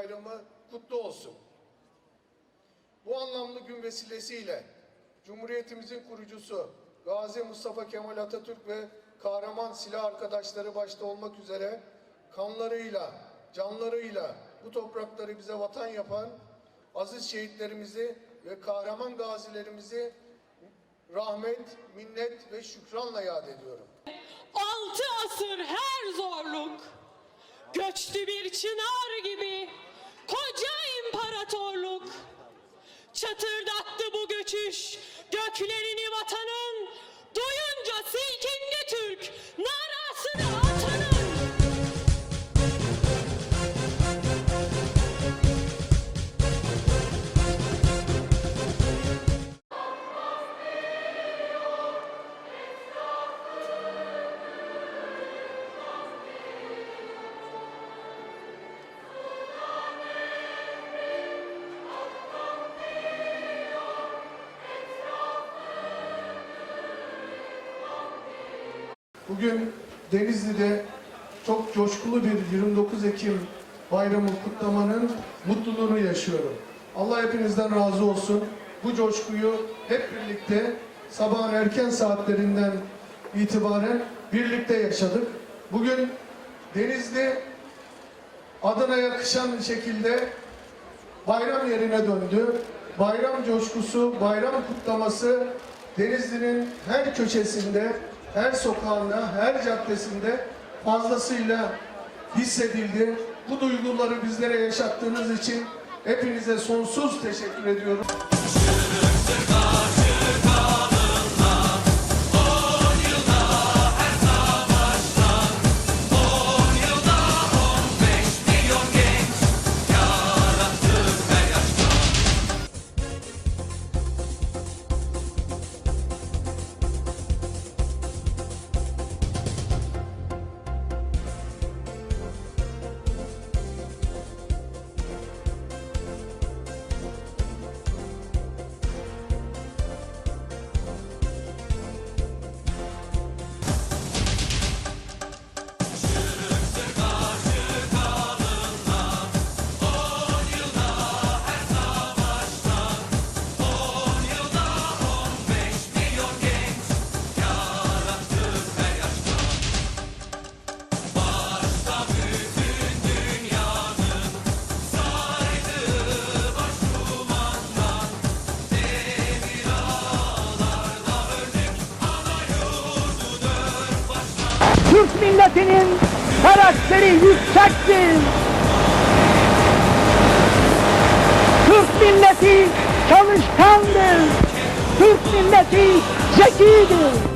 Bayramı kutlu olsun. Bu anlamlı gün vesilesiyle Cumhuriyetimizin kurucusu Gazi Mustafa Kemal Atatürk ve kahraman silah arkadaşları başta olmak üzere kanlarıyla, canlarıyla bu toprakları bize vatan yapan aziz şehitlerimizi ve kahraman gazilerimizi rahmet, minnet ve şükranla yad ediyorum. Altı asır her zorluk Göçtü bir çınar gibi Koca imparatorluk Çatırdattı bu göçüş. Göklerini vatanın Bugün Denizli'de çok coşkulu bir 29 Ekim bayramı kutlamanın mutluluğunu yaşıyorum. Allah hepinizden razı olsun. Bu coşkuyu hep birlikte sabahın erken saatlerinden itibaren birlikte yaşadık. Bugün Denizli adına yakışan şekilde bayram yerine döndü. Bayram coşkusu, bayram kutlaması Denizli'nin her köşesinde, her sokağında, her caddesinde fazlasıyla hissedildi. Bu duyguları bizlere yaşattığınız için hepinize sonsuz teşekkür ediyorum. Türk milletinin karakteri yüksektir. Türk milleti çalışkandır. Türk milleti zekidir.